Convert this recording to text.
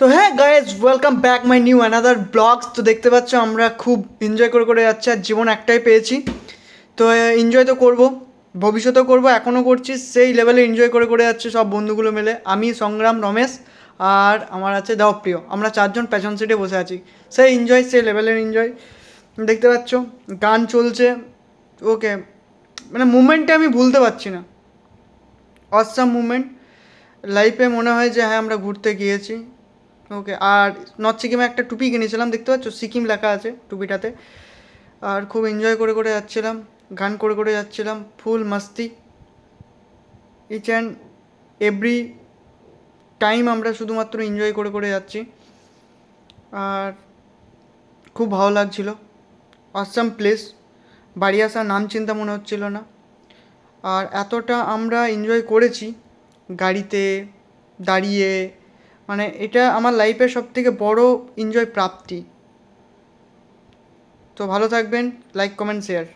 তো হ্যাঁ guys welcome back my new another vlogs তো দেখতে পাচ্ছ, আমরা খুব এনজয় করে করে যাচ্ছি, আর জীবন একটাই পেয়েছি। তো এনজয় তো করব, ভবিষ্যতেও করব, এখনও করছি। সেই লেভেলে এনজয় করে করে যাচ্ছে সব বন্ধুগুলো মিলে। আমি, সংগ্রাম, রমেশ, আর আমার আছে দেবপ্রিয় আমরা চারজন প্যাশন সিটে বসে আছি। সেই এনজয় সেই লেভেলের এনজয় দেখতে পাচ্ছ, গান চলছে। ওকে মানে মুমেন্টটা আমি ভুলতে পারছি না। অসাম মুভমেন্ট লাইফে মনে হয় যে হ্যাঁ আমরা ঘুরতে গিয়েছি। ওকে, আর নর্থ সিকিমে একটা টুপি কিনেছিলাম, দেখতে পাচ্ছ? সিকিম লেখা আছে টুপিটাতে। আর খুব এনজয় করে করে যাচ্ছিলাম, গান করে করে যাচ্ছিলাম, ফুল মাস্তি। ইচ অ্যান্ড এভরি টাইম আমরা শুধুমাত্র এনজয় করে করে যাচ্ছি। আর খুব ভালো লাগছিল। অসাম প্লেস বাড়ি আসার নাম চিন্তা মনে হচ্ছিল না। আর এতটা আমরা এনজয় করেছি গাড়িতে, দাঁড়িয়ে মানে এটা আমার লাইফের সব থেকে বড় এনজয় প্রাপ্তি। তো ভালো থাকবেন লাইক কমেন্ট শেয়ার